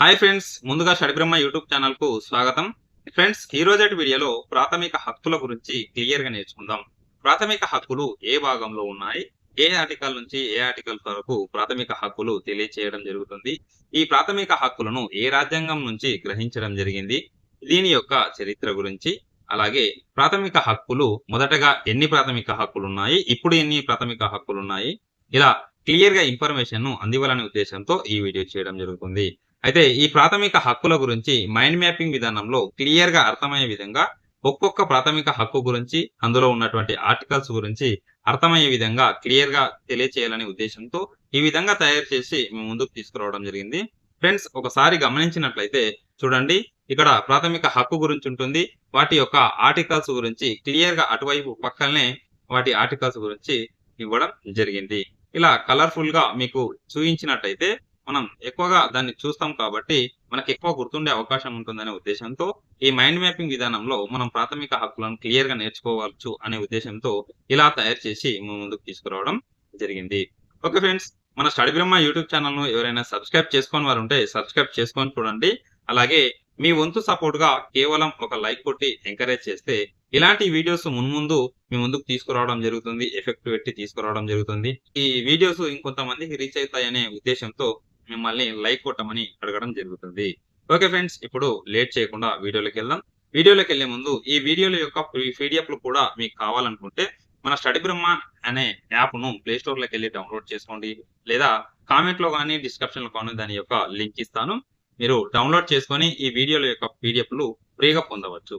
Hi friends ముందుగా షడ్బ్రహ్మ YouTube ఛానల్కు స్వాగతం. ఫ్రెండ్స్ ఈ రోజటి వీడియోలో ప్రాథమిక హక్కుల గురించి క్లియర్గా నేర్చుకుందాం. ప్రాథమిక హక్కులు ఏ భాగంలో ఉన్నాయి? ఏ ఆర్టికల్ నుంచి ఏ ఆర్టికల్ వరకు ప్రాథమిక హక్కులు తెలియచేయడం జరుగుతుంది? ఈ ప్రాథమిక హక్కులను ఏ రాజ్యాంగం నుంచి గ్రహించడం జరిగింది? దీని యొక్క చరిత్ర గురించి అలాగే ప్రాథమిక హక్కులు మొదటగా ఎన్ని ప్రాథమిక హక్కులు ఉన్నాయి? ఇప్పుడు ఎన్ని ప్రాథమిక హక్కులు ఉన్నాయి? ఇలా క్లియర్గా ఇన్ఫర్మేషన్ను అందివ్వాలనే ఉద్దేశంతో ఈ వీడియో చేయడం జరుగుతుంది. అయితే ఈ ప్రాథమిక హక్కుల గురించి మైండ్ మ్యాపింగ్ విధానంలో క్లియర్గా అర్థమయ్యే విధంగా ఒక్కొక్క ప్రాథమిక హక్కు గురించి అందులో ఉన్నటువంటి ఆర్టికల్స్ గురించి అర్థమయ్యే విధంగా క్లియర్గా తెలియచేయాలనే ఉద్దేశంతో ఈ విధంగా తయారు చేసి మేము ముందుకు తీసుకురావడం జరిగింది. ఫ్రెండ్స్ ఒకసారి గమనించినట్లయితే చూడండి ఇక్కడ ప్రాథమిక హక్కు గురించి ఉంటుంది. వాటి యొక్క ఆర్టికల్స్ గురించి క్లియర్గా అటువైపు పక్కనే వాటి ఆర్టికల్స్ గురించి ఇవ్వడం జరిగింది. ఇలా కలర్ఫుల్గా మీకు చూపించినట్టయితే మనం ఎక్కువగా దాన్ని చూస్తాం కాబట్టి మనకు ఎక్కువ గుర్తుండే అవకాశం ఉంటుందనే ఉద్దేశంతో ఈ మైండ్ మ్యాపింగ్ విధానంలో మనం ప్రాథమిక హక్కులను క్లియర్గా నేర్చుకోవచ్చు అనే ఉద్దేశంతో ఇలా తయారు చేసి ముందుకు తీసుకురావడం జరిగింది. ఓకే ఫ్రెండ్స్ మన స్టడీ బ్రహ్మ యూట్యూబ్ ఛానల్ను ఎవరైనా సబ్స్క్రైబ్ చేసుకొని వారు ఉంటే సబ్స్క్రైబ్ చేసుకొని చూడండి. అలాగే మీ వంతు సపోర్ట్గా కేవలం ఒక లైక్ కొట్టి ఎంకరేజ్ చేస్తే ఇలాంటి వీడియోస్ మున్ముందు మీ ముందుకు తీసుకురావడం జరుగుతుంది ఎఫెక్ట్ పెట్టి తీసుకురావడం జరుగుతుంది. ఈ వీడియోస్ ఇంకొంతమందికి రీచ్ అవుతాయనే ఉద్దేశంతో మిమ్మల్ని లైక్ కొట్టమని అడగడం జరుగుతుంది. ఓకే ఫ్రెండ్స్ ఇప్పుడు లేట్ చేయకుండా వీడియోలోకి వెళ్దాం. వీడియోలోకి వెళ్ళే ముందు ఈ వీడియోల యొక్క పీడిఎఫ్లు కూడా మీకు కావాలనుకుంటే మన స్టడీ బ్రహ్మ అనే యాప్ను ప్లే స్టోర్ వెళ్ళి డౌన్లోడ్ చేసుకోండి. లేదా కామెంట్లో కానీ డిస్క్రిప్షన్లో కానీ దాని యొక్క లింక్ ఇస్తాను. మీరు డౌన్లోడ్ చేసుకొని ఈ వీడియోల యొక్క పీడిఎఫ్లు ఫ్రీగా పొందవచ్చు.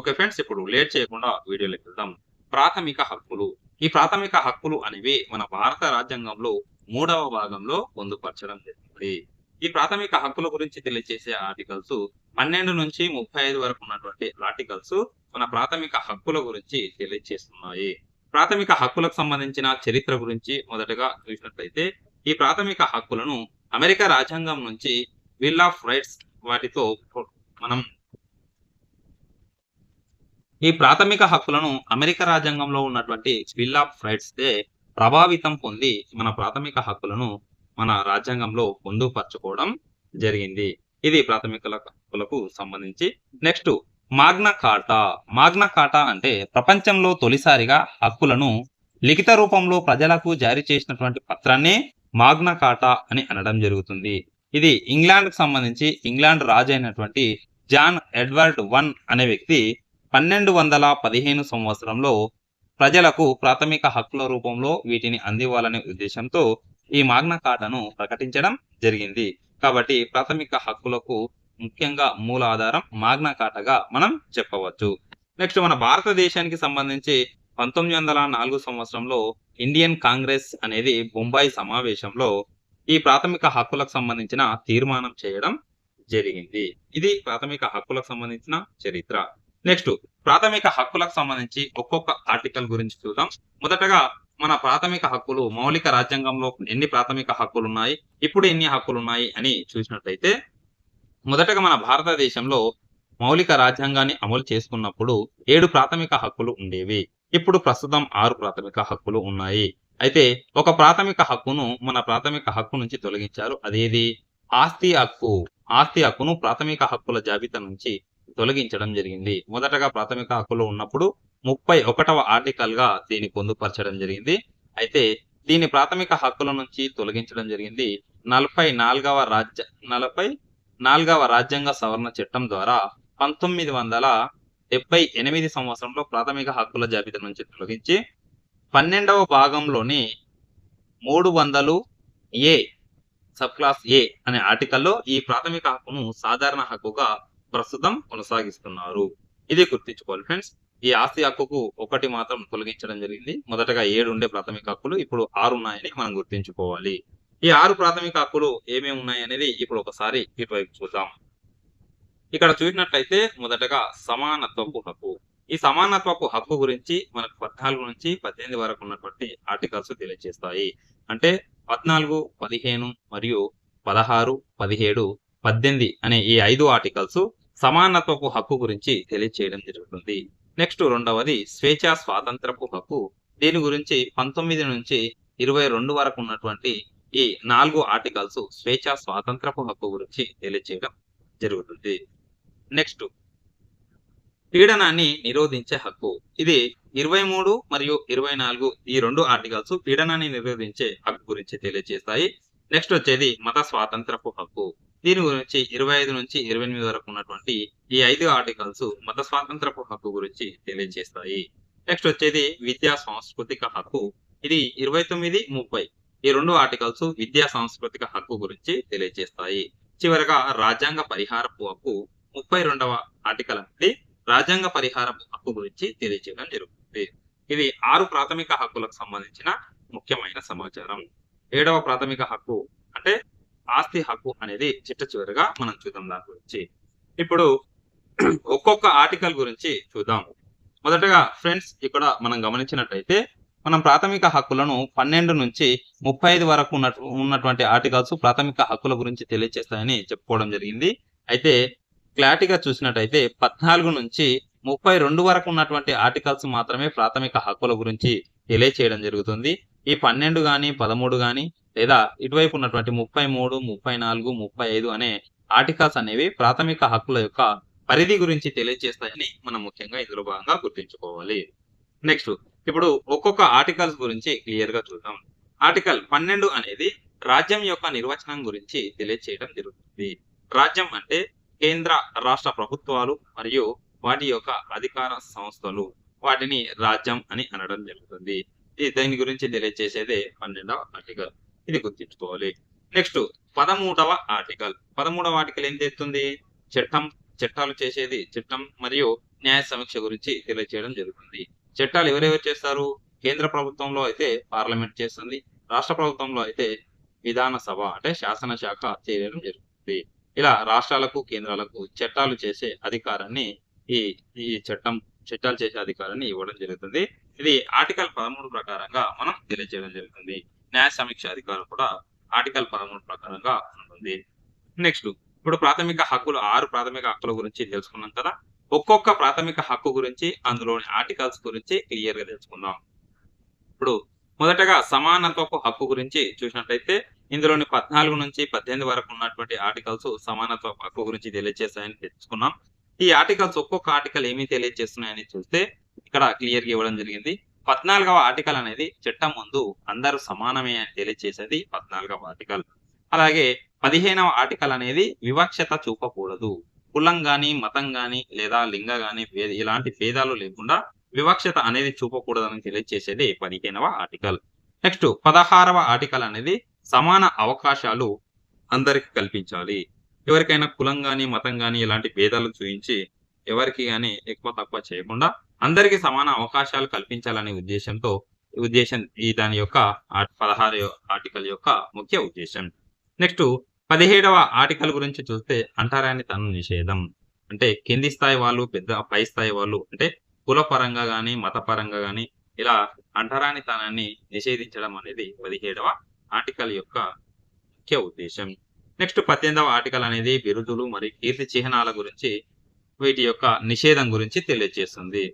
ఓకే ఫ్రెండ్స్ ఇప్పుడు లేట్ చేయకుండా వీడియోలోకి వెళ్దాం. ప్రాథమిక హక్కులు. ఈ ప్రాథమిక హక్కులు అనేవి మన భారత రాజ్యాంగంలో మూడవ భాగంలో పొందుపరచడం జరిగింది. ఈ ప్రాథమిక హక్కుల గురించి తెలియజేసే ఆర్టికల్స్ పన్నెండు నుంచి ముప్పై ఐదు వరకు ఉన్నటువంటి ఆర్టికల్స్ మన ప్రాథమిక హక్కుల గురించి తెలియజేస్తున్నాయి ప్రాథమిక హక్కులకు సంబంధించిన చరిత్ర గురించి మొదటగా చూసినట్లయితే ఈ ప్రాథమిక హక్కులను అమెరికా రాజ్యాంగం నుంచి విల్ ఆఫ్ రైట్స్ వాటితో మనం ఈ ప్రాథమిక హక్కులను అమెరికా రాజ్యాంగంలో ఉన్నటువంటి బిల్ ఆఫ్ రైట్స్ దే ప్రభావితం పొంది మన ప్రాథమిక హక్కులను మన రాజ్యాంగంలో పొందుపరచుకోవడం జరిగింది. ఇది ప్రాథమిక హక్కులకు సంబంధించి. నెక్స్ట్ మాగ్నా కార్టా మాగ్నా కార్టా అంటే ప్రపంచంలో తొలిసారిగా హక్కులను లిఖిత రూపంలో ప్రజలకు జారీ చేసినటువంటి పత్రాన్ని మాగ్నా కార్టా అని అనడం జరుగుతుంది. ఇది ఇంగ్లాండ్కు సంబంధించి ఇంగ్లాండ్ రాజు అయినటువంటి జాన్ ఎడ్వర్డ్ వన్ అనే వ్యక్తి పన్నెండు వందల పదిహేను సంవత్సరంలో ప్రజలకు ప్రాథమిక హక్కుల రూపంలో వీటిని అందివ్వాలనే ఉద్దేశంతో ఈ మాగ్న కార్టాను ప్రకటించడం జరిగింది. కాబట్టి ప్రాథమిక హక్కులకు ముఖ్యంగా మూల ఆధారం మాగ్నా కార్టాగా మనం చెప్పవచ్చు. నెక్స్ట్ మన భారతదేశానికి సంబంధించి పంతొమ్మిది వందల నాలుగు సంవత్సరంలో ఇండియన్ కాంగ్రెస్ అనేది బొంబాయి సమావేశంలో ఈ ప్రాథమిక హక్కులకు సంబంధించిన తీర్మానం చేయడం జరిగింది. ఇది ప్రాథమిక హక్కులకు సంబంధించిన చరిత్ర. నెక్స్ట్ ప్రాథమిక హక్కులకు సంబంధించి ఒక్కొక్క ఆర్టికల్ గురించి చూద్దాం. మొదటగా మన ప్రాథమిక హక్కులు మౌలిక రాజ్యాంగంలో ఎన్ని ప్రాథమిక హక్కులు ఉన్నాయి ఇప్పుడు ఎన్ని హక్కులు ఉన్నాయి అని చూసినట్లయితే మొదటగా మన భారతదేశంలో మౌలిక రాజ్యాంగాన్ని అమలు చేసుకున్నప్పుడు ఏడు ప్రాథమిక హక్కులు ఉండేవి. ఇప్పుడు ప్రస్తుతం ఆరు ప్రాథమిక హక్కులు ఉన్నాయి. అయితే ఒక ప్రాథమిక హక్కును మన ప్రాథమిక హక్కు నుంచి తొలగించారు. అదేది? ఆస్తి హక్కు. ఆస్తి హక్కును ప్రాథమిక హక్కుల జాబితా నుంచి తొలగించడం జరిగింది. మొదటగా ప్రాథమిక హక్కులు ఉన్నప్పుడు ముప్పై ఒకటవ ఆర్టికల్గా దీన్ని పొందుపరచడం జరిగింది. అయితే దీని ప్రాథమిక హక్కుల నుంచి తొలగించడం జరిగింది. నలభై నాలుగవ రాజ్య నలభై నాలుగవ రాజ్యాంగ సవరణ చట్టం ద్వారా పంతొమ్మిది వందల డెబ్బై ఎనిమిది సంవత్సరంలో ప్రాథమిక హక్కుల జాబితా నుంచి తొలగించి పన్నెండవ భాగంలోని మూడు వందలు ఏ సబ్ క్లాస్ ఏ అనే ఆర్టికల్లో ఈ ప్రాథమిక హక్కును సాధారణ హక్కుగా ప్రస్తుతం కొనసాగిస్తున్నారు. ఇది గుర్తించుకోవాలి ఫ్రెండ్స్. ఈ ఆస్తి హక్కుకు ఒకటి మాత్రం తొలగించడం జరిగింది. మొదటగా ఏడు ఉండే ప్రాథమిక హక్కులు ఇప్పుడు ఆరు ఉన్నాయని మనం గుర్తించుకోవాలి. ఈ ఆరు ప్రాథమిక హక్కులు ఏమేమి ఉన్నాయి అనేది ఇప్పుడు ఒకసారి ఇటువైపు చూద్దాం. ఇక్కడ చూసినట్లయితే మొదటగా సమానత్వపు హక్కు. ఈ సమానత్వపు హక్కు గురించి మనకు పద్నాలుగు నుంచి పద్దెనిమిది వరకు ఉన్నటువంటి ఆర్టికల్స్ తెలియజేస్తాయి. అంటే పద్నాలుగు పదిహేను మరియు పదహారు పదిహేడు పద్దెనిమిది అనే ఈ ఐదు ఆర్టికల్స్ సమానత్వపు హక్కు గురించి తెలియచేయడం జరుగుతుంది. నెక్స్ట్ రెండవది స్వేచ్ఛా స్వాతంత్రపు హక్కు. దీని గురించి పంతొమ్మిది నుంచి ఇరవై రెండు వరకు ఉన్నటువంటి ఈ నాలుగు ఆర్టికల్స్ స్వేచ్ఛా స్వాతంత్రపు హక్కు గురించి తెలియజేయడం జరుగుతుంది. నెక్స్ట్ పీడనాన్ని నిరోధించే హక్కు. ఇది ఇరవై మూడు మరియు ఇరవై నాలుగు ఈ రెండు ఆర్టికల్స్ పీడనాన్ని నిరోధించే హక్కు గురించి తెలియజేస్తాయి నెక్స్ట్ వచ్చేది మత స్వాతంత్రపు హక్కు. దీని గురించి ఇరవై ఐదు నుంచి ఇరవై ఎనిమిది వరకు ఉన్నటువంటి ఈ ఐదు ఆర్టికల్స్ మత స్వాతంత్రపు హక్కు గురించి తెలియజేస్తాయి. నెక్స్ట్ వచ్చేది విద్యా సాంస్కృతిక హక్కు. ఇది ఇరవై తొమ్మిది ముప్పై. ఈ రెండు ఆర్టికల్స్ విద్యా సాంస్కృతిక హక్కు గురించి తెలియజేస్తాయి. చివరగా రాజ్యాంగ పరిహారపు హక్కు. ముప్పై రెండవ ఆర్టికల్ అనేది రాజ్యాంగ పరిహారపు హక్కు గురించి తెలియజేయడం జరుగుతుంది. ఇది ఆరు ప్రాథమిక హక్కులకు సంబంధించిన ముఖ్యమైన సమాచారం. ఏడవ ప్రాథమిక హక్కు అంటే ఆస్తి హక్కు అనేది చిట్ట చివరిగా మనం చూద్దాం దాని గురించి. ఇప్పుడు ఒక్కొక్క ఆర్టికల్ గురించి చూద్దాం. మొదటగా ఫ్రెండ్స్ ఇక్కడ మనం గమనించినట్టయితే మనం ప్రాథమిక హక్కులను పన్నెండు నుంచి ముప్పై ఐదు వరకు ఉన్నటువంటి ఆర్టికల్స్ ప్రాథమిక హక్కుల గురించి తెలియజేస్తాయని చెప్పుకోవడం జరిగింది. అయితే క్లారిటీగా చూసినట్టయితే పద్నాలుగు నుంచి ముప్పై రెండు వరకు ఉన్నటువంటి ఆర్టికల్స్ మాత్రమే ప్రాథమిక హక్కుల గురించి తెలియచేయడం జరుగుతుంది. ఈ పన్నెండు గాని పదమూడు గాని లేదా ఇటువైపు ఉన్నటువంటి ముప్పై మూడు ముప్పై నాలుగు ముప్పై ఐదు అనే ఆర్టికల్స్ అనేవి ప్రాథమిక హక్కుల యొక్క పరిధి గురించి తెలియజేస్తాయని మనం ముఖ్యంగా ఇందులో భాగంగా గుర్తుంచుకోవాలి. నెక్స్ట్ ఇప్పుడు ఒక్కొక్క ఆర్టికల్స్ గురించి క్లియర్గా చూద్దాం. ఆర్టికల్ పన్నెండు అనేది రాజ్యం యొక్క నిర్వచనం గురించి తెలియచేయడం జరుగుతుంది. రాజ్యం అంటే కేంద్ర రాష్ట్ర ప్రభుత్వాలు మరియు వాటి యొక్క అధికార సంస్థలు. వాటిని రాజ్యం అని అనడం జరుగుతుంది. దీని గురించి తెలియజేసేదే పన్నెండవ ఆర్టికల్ ఇది గుర్తుంచుకోవాలి. నెక్స్ట్ పదమూడవ ఆర్టికల్ పదమూడవ ఆర్టికల్ ఏం చేస్తుంది? చట్టం చట్టాలు చేసేది చట్టం మరియు న్యాయ సమీక్ష గురించి తెలియజేయడం జరుగుతుంది. చట్టాలు ఎవరెవరు చేస్తారు? కేంద్ర ప్రభుత్వంలో అయితే పార్లమెంట్ చేస్తుంది. రాష్ట్ర ప్రభుత్వంలో అయితే విధాన సభ అంటే శాసనశాఖ చేయడం జరుగుతుంది. ఇలా రాష్ట్రాలకు కేంద్రాలకు చట్టాలు చేసే అధికారాన్ని ఈ ఈ చట్టం చట్టాలు చేసే అధికారాన్ని ఇవ్వడం జరుగుతుంది. ఇది ఆర్టికల్ పదమూడు ప్రకారంగా మనం తెలియజేయడం జరుగుతుంది. న్యాయ సమీక్ష అధికారం కూడా ఆర్టికల్ పదమూడు ప్రకారంగా ఉంటుంది. నెక్స్ట్ ఇప్పుడు ప్రాథమిక హక్కులు ఆరు ప్రాథమిక హక్కుల గురించి తెలుసుకున్నాం కదా? ఒక్కొక్క ప్రాథమిక హక్కు గురించి అందులోని ఆర్టికల్స్ గురించి క్లియర్గా తెలుసుకుందాం. ఇప్పుడు మొదటగా సమానత్వపు హక్కు గురించి చూసినట్లయితే ఇందులోని పద్నాలుగు నుంచి పద్దెనిమిది వరకు ఉన్నటువంటి ఆర్టికల్స్ సమానత్వ హక్కు గురించి తెలియజేస్తాయని తెలుసుకున్నాం. ఈ ఆర్టికల్స్ ఒక్కొక్క ఆర్టికల్ ఏమి తెలియజేస్తున్నాయని చూస్తే ఇక్కడ క్లియర్గా ఇవ్వడం జరిగింది. పద్నాలుగవ ఆర్టికల్ అనేది చట్టం ముందు అందరూ సమానమే అని తెలియజేసేది పద్నాలుగవ ఆర్టికల్ అలాగే పదిహేనవ ఆర్టికల్ అనేది వివక్షత చూపకూడదు. కులం గాని మతం గాని లేదా లింగ గాని ఇలాంటి భేదాలు లేకుండా వివక్షత అనేది చూపకూడదని తెలియజేసేది పదిహేనవ ఆర్టికల్ నెక్స్ట్ పదహారవ ఆర్టికల్ అనేది సమాన అవకాశాలు అందరికి కల్పించాలి. ఎవరికైనా కులం గాని మతం గాని ఇలాంటి భేదాలు చూపించి ఎవరికి గాని ఎక్కువ తక్కువ చేయకుండా అందరికీ సమాన అవకాశాలు కల్పించాలనే ఉద్దేశంతో ఉద్దేశం ఈ దాని యొక్క పదహారు ఆర్టికల్ యొక్క ముఖ్య ఉద్దేశం. నెక్స్ట్ పదిహేడవ ఆర్టికల్ గురించి చూస్తే అంటరాని తన నిషేధం. అంటే కింది స్థాయి వాళ్ళు పెద్ద పై స్థాయి వాళ్ళు అంటే కుల పరంగా మతపరంగా మత ఇలా అంటరాని తనాన్ని నిషేధించడం అనేది పదిహేడవ ఆర్టికల్ యొక్క ముఖ్య ఉద్దేశం. నెక్స్ట్ పద్దెనిమిదవ ఆర్టికల్ అనేది బిరుదులు మరియు కీర్తి చిహ్నాల గురించి వీటి యొక్క నిషేధం గురించి తెలియజేస్తుంది.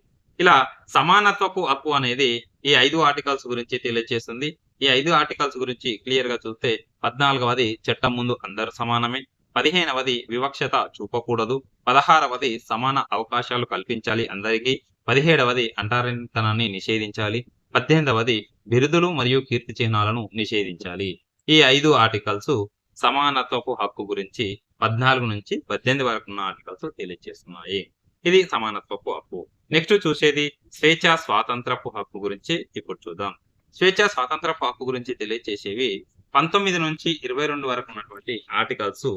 ఇలా సమానత్వపు హక్కు అనేది ఈ ఐదు ఆర్టికల్స్ గురించి తెలియజేస్తుంది. ఈ ఐదు ఆర్టికల్స్ గురించి క్లియర్గా చూస్తే పద్నాలుగవది చట్టం ముందు అందరు సమానమే పదిహేనవది వివక్షత చూపకూడదు పదహారవది సమాన అవకాశాలు కల్పించాలి అందరికీ పదిహేడవది అంటారితనాన్ని నిషేధించాలి పద్దెనిమిదవది బిరుదులు మరియు కీర్తి చిహ్నాలను నిషేధించాలి. ఈ ఐదు ఆర్టికల్స్ సమానత్వపు హక్కు గురించి పద్నాలుగు నుంచి పద్దెనిమిది వరకు ఉన్న ఆర్టికల్స్ తెలియజేస్తున్నాయి. ఇది సమానత్వపు హక్కు. నెక్స్ట్ చూసేది స్వేచ్ఛ స్వాతంత్రపు హక్కు గురించి ఇప్పుడు చూద్దాం. స్వేచ్ఛ స్వాతంత్రపు హక్కు గురించి తెలియజేసేవి పంతొమ్మిది నుంచి ఇరవై రెండు వరకు ఉన్నటువంటి ఆర్టికల్స్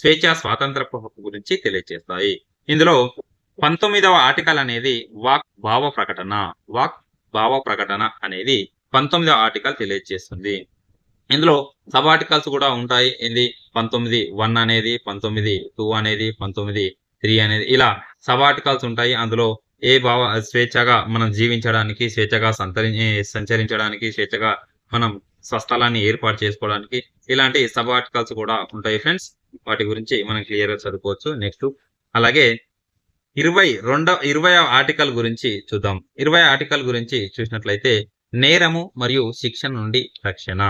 స్వేచ్ఛ స్వాతంత్రపు హక్కు గురించి తెలియజేస్తాయి ఇందులో పంతొమ్మిదవ ఆర్టికల్ అనేది వాక్ భావ ప్రకటన. వాక్ భావ ప్రకటన అనేది పంతొమ్మిదవ ఆర్టికల్ తెలియజేస్తుంది ఇందులో సబ్ ఆర్టికల్స్ కూడా ఉంటాయి. ఇది పంతొమ్మిది వన్ అనేది పంతొమ్మిది టూ అనేది పంతొమ్మిది త్రీ అనేది ఇలా సబ్ ఉంటాయి అందులో ఏ భావ స్వేచ్ఛగా మనం జీవించడానికి స్వేచ్ఛగా సంతరి సంచరించడానికి స్వేచ్ఛగా మనం స్వస్థలాన్ని ఏర్పాటు చేసుకోవడానికి ఇలాంటి సబ్ ఆర్టికల్స్ కూడా ఉంటాయి ఫ్రెండ్స్. వాటి గురించి మనం క్లియర్గా చదువుకోవచ్చు. నెక్స్ట్ అలాగే ఇరవై రెండవ ఇరవై ఆర్టికల్ గురించి చూద్దాం. ఇరవై ఆర్టికల్ గురించి చూసినట్లయితే నేరము మరియు శిక్షణ నుండి రక్షణ.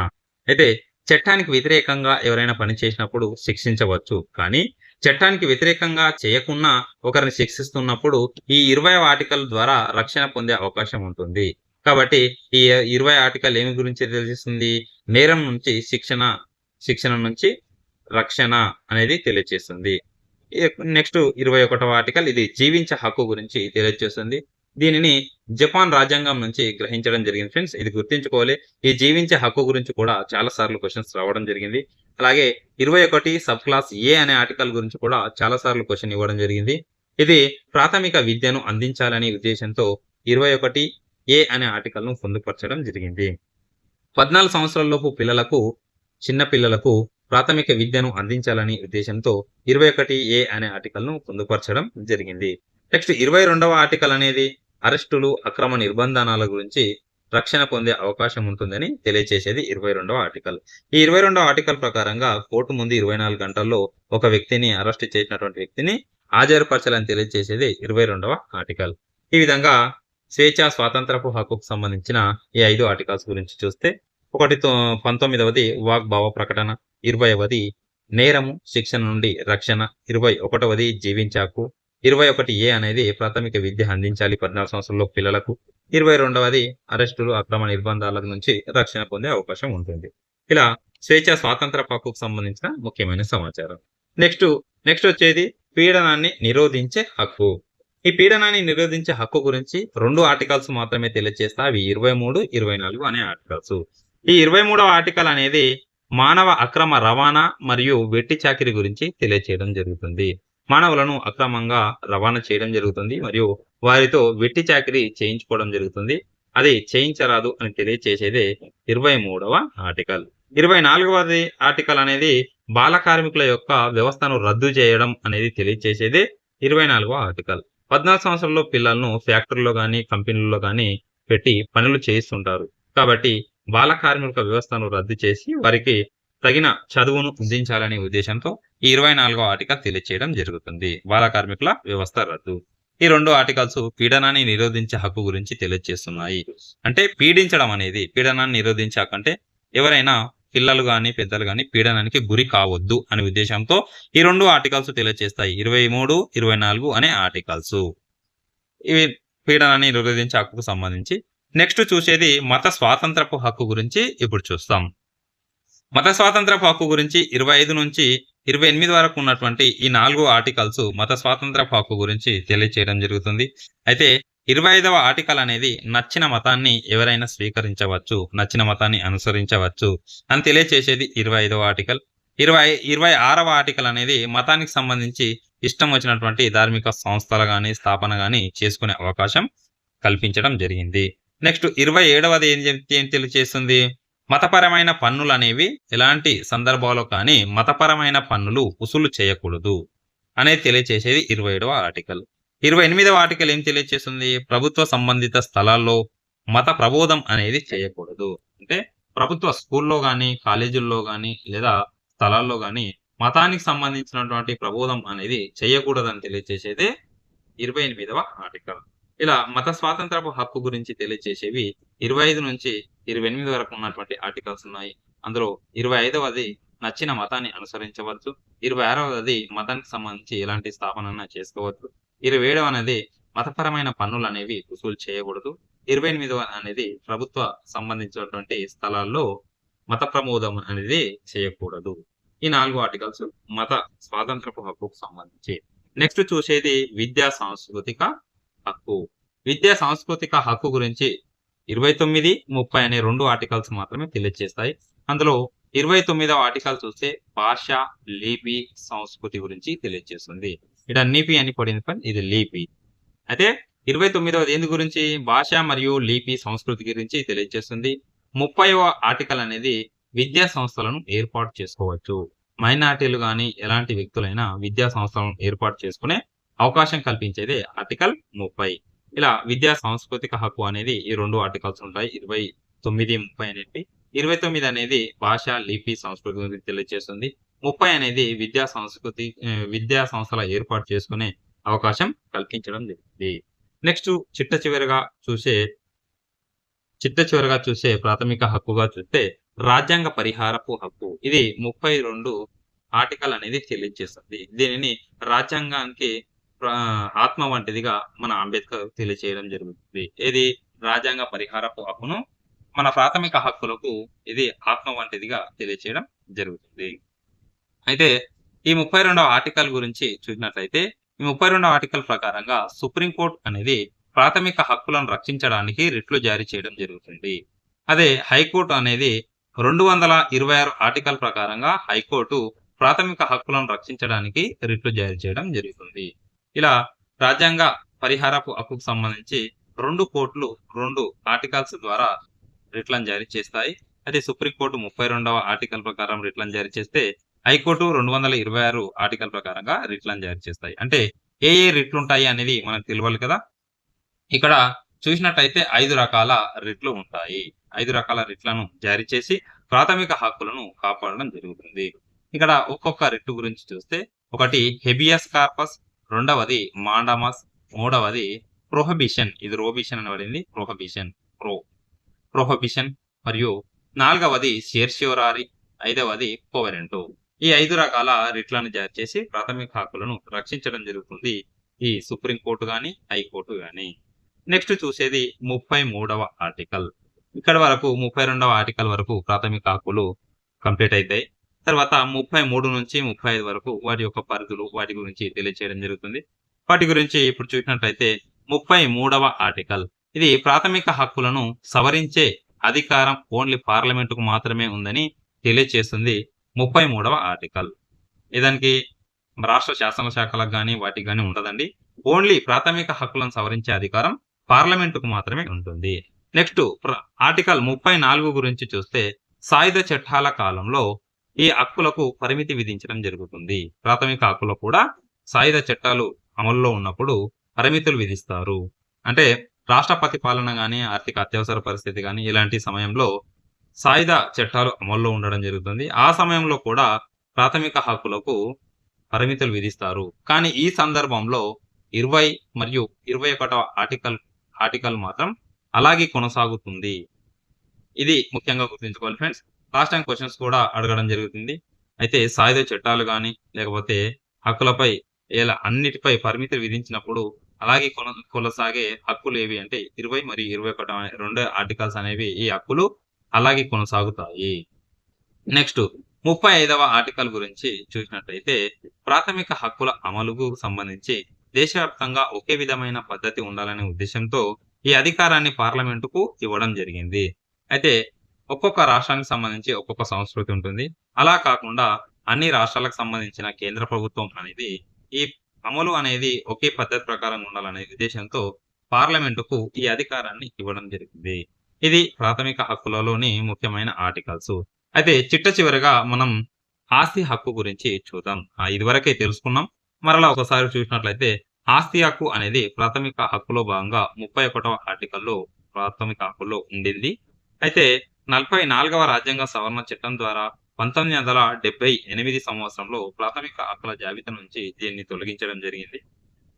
అయితే చట్టానికి వ్యతిరేకంగా ఎవరైనా పని చేసినప్పుడు శిక్షించవచ్చు. కానీ చట్టానికి వ్యతిరేకంగా చేయకున్నా ఒకరిని శిక్షిస్తున్నప్పుడు ఈ ఇరవై ఆర్టికల్ ద్వారా రక్షణ పొందే అవకాశం ఉంటుంది. కాబట్టి ఈ ఇరవై ఆర్టికల్ ఏమి గురించి తెలియజేస్తుంది? నేరం నుంచి శిక్షణ శిక్షణ నుంచి రక్షణ అనేది తెలియజేస్తుంది. నెక్స్ట్ ఇరవై ఒకటవ ఆర్టికల్ ఇది జీవించే హక్కు గురించి తెలియజేస్తుంది. దీనిని జపాన్ రాజ్యాంగం నుంచి గ్రహించడం జరిగింది. ఫ్రెండ్స్ ఇది గుర్తించుకోవాలి. ఈ జీవించే హక్కు గురించి కూడా చాలా సార్లు క్వశ్చన్స్ రావడం జరిగింది. అలాగే ఇరవై ఒకటి సబ్ క్లాస్ ఏ అనే ఆర్టికల్ గురించి కూడా చాలా సార్లు క్వశ్చన్ ఇవ్వడం జరిగింది. ఇది ప్రాథమిక విద్యను అందించాలనే ఉద్దేశంతో ఇరవై ఒకటి ఏ అనే ఆర్టికల్ను పొందుపరచడం జరిగింది. పద్నాలుగు సంవత్సరాలలోపు పిల్లలకు చిన్న పిల్లలకు ప్రాథమిక విద్యను అందించాలనే ఉద్దేశంతో ఇరవై ఒకటి ఏ అనే ఆర్టికల్ను పొందుపరచడం జరిగింది. నెక్స్ట్ ఇరవై రెండవ ఆర్టికల్ అనేది అరెస్టులు అక్రమ నిర్బంధనాల గురించి రక్షణ పొందే అవకాశం ఉంటుందని తెలియచేసేది ఇరవై రెండవ ఆర్టికల్. ఈ ఇరవై రెండవ ఆర్టికల్ ప్రకారంగా కోర్టు ముందు ఇరవై నాలుగు గంటల్లో ఒక వ్యక్తిని అరెస్ట్ చేసినటువంటి వ్యక్తిని హాజరుపరచాలని తెలియజేసేది ఇరవై రెండవ ఆర్టికల్. ఈ విధంగా స్వేచ్ఛ స్వాతంత్రపు హక్కుకు సంబంధించిన ఈ ఐదు ఆర్టికల్స్ గురించి చూస్తే ఒకటి తొ- పంతొమ్మిదవది వాగ్భావ ప్రకటన ఇరవైవది నేరము శిక్షణ నుండి రక్షణ ఇరవై ఒకటవది జీవించాకు ఇరవై ఒకటి ఏ అనేది ప్రాథమిక విద్య అందించాలి పద్నాలుగు సంవత్సరంలో పిల్లలకు ఇరవై రెండవది అరెస్టులు అక్రమ నిర్బంధాల నుంచి రక్షణ పొందే అవకాశం ఉంటుంది. ఇలా స్వేచ్ఛ స్వాతంత్ర హక్కుకు సంబంధించిన ముఖ్యమైన సమాచారం. నెక్స్ట్ నెక్స్ట్ వచ్చేది పీడనాన్ని నిరోధించే హక్కు. ఈ పీడనాన్ని నిరోధించే హక్కు గురించి రెండు ఆర్టికల్స్ మాత్రమే తెలియజేస్తా అవి ఇరవై మూడు ఇరవై నాలుగు అనే ఆర్టికల్స్. ఈ ఇరవై మూడవ ఆర్టికల్ అనేది మానవ అక్రమ రవాణా మరియు వెట్టి చాకిరి గురించి తెలియచేయడం జరుగుతుంది. మానవులను అక్రమంగా రవాణా చేయడం జరుగుతుంది మరియు వారితో వెట్టి చాకిరి చేయించుకోవడం జరుగుతుంది. అది చేయించరాదు అని తెలియచేసేదే ఇరవై మూడవ ఆర్టికల్. ఇరవై నాలుగవది ఆర్టికల్ అనేది బాల కార్మికుల యొక్క వ్యవస్థను రద్దు చేయడం అనేది తెలియచేసేదే ఇరవై నాలుగవ ఆర్టికల్. పద్నాలుగు సంవత్సరాల్లో పిల్లలను ఫ్యాక్టరీలో కానీ కంపెనీల్లో కానీ పెట్టి పనులు చేయిస్తుంటారు. కాబట్టి బాల కార్మిక వ్యవస్థను రద్దు చేసి వారికి తగిన చదువును అందించాలనే ఉద్దేశంతో ఈ ఇరవై నాలుగో ఆర్టికల్ తెలియచేయడం జరుగుతుంది. బాల కార్మికుల వ్యవస్థ రద్దు. ఈ రెండు ఆర్టికల్స్ పీడనాన్ని నిరోధించే హక్కు గురించి తెలియజేస్తున్నాయి అంటే పీడించడం అనేది పీడనాన్ని నిరోధించే అంటే ఎవరైనా పిల్లలు కానీ పెద్దలు కానీ పీడనానికి గురి కావద్దు అనే ఉద్దేశంతో ఈ రెండు ఆర్టికల్స్ తెలియజేస్తాయి ఇరవై మూడు ఇరవై నాలుగు అనే ఆర్టికల్స్. ఇవి పీడనాన్ని నిరోధించే హక్కుకు సంబంధించి. నెక్స్ట్ చూసేది మత స్వాతంత్రపు హక్కు గురించి ఇప్పుడు చూస్తాం. మత స్వాతంత్రపు హక్కు గురించి ఇరవై ఐదు నుంచి ఇరవై ఎనిమిది వరకు ఉన్నటువంటి ఈ నాలుగు ఆర్టికల్స్ మత స్వాతంత్ర హక్కు గురించి తెలియచేయడం జరుగుతుంది. అయితే ఇరవై ఐదవ ఆర్టికల్ అనేది నచ్చిన మతాన్ని ఎవరైనా స్వీకరించవచ్చు నచ్చిన మతాన్ని అనుసరించవచ్చు అని తెలియచేసేది ఇరవై ఐదవ ఆర్టికల్. ఇరవై ఇరవై ఆరవ ఆర్టికల్ అనేది మతానికి సంబంధించి ఇష్టం వచ్చినటువంటి ధార్మిక సంస్థలు కానీ స్థాపన కానీ చేసుకునే అవకాశం కల్పించడం జరిగింది. నెక్స్ట్ ఇరవై ఏడవది ఏం ఏం తెలియచేస్తుంది? మతపరమైన పన్నులు అనేవి ఎలాంటి సందర్భాల్లో కానీ మతపరమైన పన్నులు వసూలు చేయకూడదు అనేది తెలియచేసేది ఇరవై ఏడవ ఆర్టికల్. ఇరవై ఎనిమిదవ ఆర్టికల్ ఏం తెలియజేస్తుంది ప్రభుత్వ సంబంధిత స్థలాల్లో మత ప్రబోధం అనేది చేయకూడదు. అంటే ప్రభుత్వ స్కూల్లో కానీ కాలేజీల్లో కానీ లేదా స్థలాల్లో కానీ మతానికి సంబంధించినటువంటి ప్రబోధం అనేది చేయకూడదని తెలియజేసేదే ఇరవై ఎనిమిదవ ఆర్టికల్. ఇలా మత స్వాతంత్రపు హక్కు గురించి తెలియజేసేవి ఇరవై ఐదు నుంచి ఇరవై ఎనిమిది వరకు ఉన్నటువంటి ఆర్టికల్స్ ఉన్నాయి. అందులో ఇరవై ఐదవది నచ్చిన మతాన్ని అనుసరించవచ్చు. ఇరవై ఆరవది మతానికి సంబంధించి ఎలాంటి స్థాపన చేసుకోవచ్చు. ఇరవై ఏడవ అనేది మతపరమైన పన్నులు అనేవి వసూలు చేయకూడదు. ఇరవై ఎనిమిదవ అనేది ప్రభుత్వ సంబంధించినటువంటి స్థలాల్లో మత ప్రమోదం అనేది చేయకూడదు. ఈ నాలుగు ఆర్టికల్స్ మత స్వాతంత్రపు హక్కుకు సంబంధించి. నెక్స్ట్ చూసేది విద్యా సాంస్కృతిక హక్కు. విద్యా సాంస్కృతిక హక్కు గురించి ఇరవై తొమ్మిది ముప్పై అనే రెండు ఆర్టికల్స్ మాత్రమే తెలియజేస్తాయి అందులో ఇరవై తొమ్మిదవ ఆర్టికల్ చూస్తే భాష లిపి సంస్కృతి గురించి తెలియజేస్తుంది ఇక్కడ నిపి అని పడింది పని ఇది లిపి. అయితే ఇరవై తొమ్మిదవది దేని గురించి? భాష మరియు లిపి సంస్కృతి గురించి తెలియజేస్తుంది ముప్పైవ ఆర్టికల్ అనేది విద్యా సంస్థలను ఏర్పాటు చేసుకోవచ్చు. మైనార్టీలు కానీ ఎలాంటి వ్యక్తులైనా విద్యా సంస్థలను ఏర్పాటు చేసుకునే అవకాశం కల్పించేదే ఆర్టికల్ ముప్పై. ఇలా విద్యా సాంస్కృతిక హక్కు అనేది ఈ రెండు ఆర్టికల్స్ ఉంటాయి. ఇరవై తొమ్మిది ముప్పై అనేవి ఇరవై తొమ్మిది అనేది భాష లిపి సంస్కృతి గురించి తెలియజేస్తుంది ముప్పై అనేది విద్యా సంస్కృతి విద్యా సంస్థల ఏర్పాటు చేసుకునే అవకాశం కల్పించడం జరిగింది. నెక్స్ట్ చిట్ట చివరిగా చూసే చిట్ట చివరిగా చూసే ప్రాథమిక హక్కుగా చూస్తే రాజ్యాంగ పరిహారపు హక్కు. ఇది ముప్పై రెండు ఆర్టికల్ అనేది తెలియజేస్తుంది దీనిని రాజ్యాంగానికి ఆత్మ వంటిదిగా మన అంబేద్కర్ తెలియచేయడం జరుగుతుంది. ఇది రాజ్యాంగ పరిహారపు హక్కును మన ప్రాథమిక హక్కులకు ఇది ఆత్మ వంటిదిగా తెలియచేయడం జరుగుతుంది. అయితే ఈ ముప్పై రెండవ ఆర్టికల్ గురించి చూసినట్లయితే ఈ ముప్పై రెండవ ఆర్టికల్ ప్రకారంగా సుప్రీంకోర్టు అనేది ప్రాథమిక హక్కులను రక్షించడానికి రిట్లు జారీ చేయడం జరుగుతుంది. అదే హైకోర్టు అనేది రెండు వందల ఇరవై ఆరు ఆర్టికల్ ప్రకారంగా హైకోర్టు ప్రాథమిక హక్కులను రక్షించడానికి రిట్లు జారీ చేయడం జరుగుతుంది. ఇలా రాజ్యాంగ పరిహారపు హక్కుకు సంబంధించి రెండు కోర్టులు రెండు ఆర్టికల్స్ ద్వారా రిట్లను జారీ చేస్తాయి. అయితే సుప్రీంకోర్టు ముప్పై రెండవ ఆర్టికల్ ప్రకారం రిట్లను జారీ చేస్తే హైకోర్టు రెండు వందల ఇరవై ఆరు ఆర్టికల్ ప్రకారంగా రిట్లను జారీ చేస్తాయి. అంటే ఏ ఏ రిట్లు ఉంటాయి అనేది మనకు తెలియాలి కదా. ఇక్కడ చూసినట్టయితే ఐదు రకాల రిట్లు ఉంటాయి. ఐదు రకాల రిట్లను జారీ చేసి ప్రాథమిక హక్కులను కాపాడడం జరుగుతుంది. ఇక్కడ ఒక్కొక్క రిట్టు గురించి చూస్తే ఒకటి హెబియస్ కార్పస్ రెండవది మాండమస్ మూడవది ప్రొహబిషన్. ఇది రోబిషన్ అని పడింది ప్రొహబిషన్. ప్రో ప్రొహబిషన్ మరియు నాలుగవది షేర్షియోరారి ఐదవది కోవరెంటో. ఈ ఐదు రకాల రిట్లను జారీ చేసి ప్రాథమిక హక్కులను రక్షించడం జరుగుతుంది. ఈ సుప్రీం కోర్టు హైకోర్టు కానీ నెక్స్ట్ చూసేది ముప్పై మూడవ ఆర్టికల్. ఇక్కడ వరకు ముప్పై రెండవ ఆర్టికల్ వరకు ప్రాథమిక హక్కులు కంప్లీట్ అవుతాయి తర్వాత ముప్పై మూడు నుంచి ముప్పై ఐదు వరకు వాటి యొక్క పరిధులు వాటి గురించి తెలియచేయడం జరుగుతుంది. వాటి గురించి ఇప్పుడు చూసినట్లయితే ముప్పై మూడవ ఆర్టికల్. ఇది ప్రాథమిక హక్కులను సవరించే అధికారం ఓన్లీ పార్లమెంటుకు మాత్రమే ఉందని తెలియజేస్తుంది ముప్పై మూడవ ఆర్టికల్. ఇదానికి రాష్ట్ర శాసనశాఖలకు కానీ వాటికి కానీ ఉండదండి. ఓన్లీ ప్రాథమిక హక్కులను సవరించే అధికారం పార్లమెంటుకు మాత్రమే ఉంటుంది. నెక్స్ట్ ఆర్టికల్ ముప్పై నాలుగు గురించి చూస్తే సాయుధ చట్టాల కాలంలో ఈ హక్కులకు పరిమితి విధించడం జరుగుతుంది. ప్రాథమిక హక్కులు కూడా సాయుధ చట్టాలు అమల్లో ఉన్నప్పుడు పరిమితులు విధిస్తారు. అంటే రాష్ట్రపతి పాలన కానీ ఆర్థిక అత్యవసర పరిస్థితి కానీ ఇలాంటి సమయంలో సాయుధ చట్టాలు అమల్లో ఉండడం జరుగుతుంది. ఆ సమయంలో కూడా ప్రాథమిక హక్కులకు పరిమితులు విధిస్తారు. కానీ ఈ సందర్భంలో ఇరవై మరియు ఇరవై ఒకటవ ఆర్టికల్ ఆర్టికల్ మాత్రం అలాగే కొనసాగుతుంది. ఇది ముఖ్యంగా గుర్తుంచుకోవాలి ఫ్రెండ్స్. లాస్ట్ టైం క్వశ్చన్స్ కూడా అడగడం జరుగుతుంది. అయితే సాయుధ చట్టాలు కానీ లేకపోతే హక్కులపై ఇలా అన్నిటిపై పరిమితి విధించినప్పుడు అలాగే కొన కొనసాగే హక్కులు ఏవి అంటే ఇరవై మరియు ఇరవై ఒకటి రెండు ఆర్టికల్స్ అనేవి ఈ హక్కులు అలాగే కొనసాగుతాయి. నెక్స్ట్ ముప్పై ఐదవ ఆర్టికల్ గురించి చూసినట్లయితే ప్రాథమిక హక్కుల అమలుకు సంబంధించి దేశవ్యాప్తంగా ఒకే విధమైన పద్ధతి ఉండాలనే ఉద్దేశంతో ఈ అధికారాన్ని పార్లమెంటుకు ఇవ్వడం జరిగింది. అయితే ఒక్కొక్క రాష్ట్రానికి సంబంధించి ఒక్కొక్క సంస్కృతి ఉంటుంది. అలా కాకుండా అన్ని రాష్ట్రాలకు సంబంధించిన కేంద్ర ప్రభుత్వం అనేది ఈ అమలు అనేది ఒకే పద్ధతి ప్రకారం ఉండాలనే ఉద్దేశంతో పార్లమెంటుకు ఈ అధికారాన్ని ఇవ్వడం జరిగింది. ఇది ప్రాథమిక హక్కులలోని ముఖ్యమైన ఆర్టికల్స్. అయితే చిట్ట చివరిగా మనం ఆస్తి హక్కు గురించి చూద్దాం. ఇదివరకే తెలుసుకున్నాం. మరలా ఒకసారి చూసినట్లయితే ఆస్తి హక్కు అనేది ప్రాథమిక హక్కులో భాగంగా ముప్పై ఒకటవ ఆర్టికల్లో ప్రాథమిక హక్కుల్లో ఉండింది. అయితే నలభై నాలుగవ రాజ్యాంగ సవరణ చట్టం ద్వారా పంతొమ్మిది వందల డెబ్బై ఎనిమిది సంవత్సరంలో ప్రాథమిక హక్కుల జాబితా నుంచి దీన్ని తొలగించడం జరిగింది.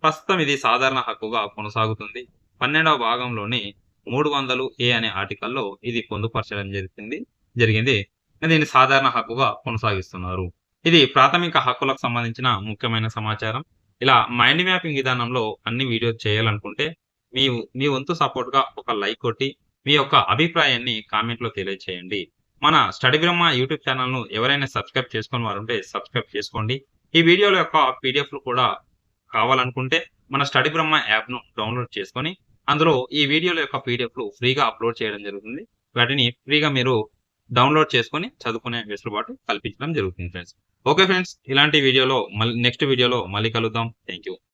ప్రస్తుతం ఇది సాధారణ హక్కుగా కొనసాగుతుంది. పన్నెండవ భాగంలోని మూడు వందలు ఏ అనే ఆర్టికల్లో ఇది పొందుపరచడం జరిగింది. జరిగింది. దీన్ని సాధారణ హక్కుగా కొనసాగిస్తున్నారు. ఇది ప్రాథమిక హక్కులకు సంబంధించిన ముఖ్యమైన సమాచారం. ఇలా మైండ్ మ్యాపింగ్ విధానంలో అన్ని వీడియోస్ చేయాలనుకుంటే మీ మీ వంతు సపోర్ట్గా ఒక లైక్ కొట్టి మీ యొక్క అభిప్రాయాన్ని కామెంట్లో తెలియచేయండి. మన స్టడీ బ్రహ్మ యూట్యూబ్ ఛానల్ను ఎవరైనా సబ్స్క్రైబ్ చేసుకుని వారు ఉంటే సబ్స్క్రైబ్ చేసుకోండి. ఈ వీడియోల యొక్క పీడిఎఫ్లు కూడా కావాలనుకుంటే మన స్టడీ బ్రహ్మ యాప్ను డౌన్లోడ్ చేసుకొని అందులో ఈ వీడియోల యొక్క పీడిఎఫ్లు ఫ్రీగా అప్లోడ్ చేయడం జరుగుతుంది. వాటిని ఫ్రీగా మీరు డౌన్లోడ్ చేసుకొని చదువుకునే వెసులుబాటు కల్పించడం జరుగుతుంది ఫ్రెండ్స్. Okay friends. ఇలాంటి వీడియోలో మళ్ళీ నెక్స్ట్ వీడియోలో మళ్ళీ కలుద్దాం. Thank you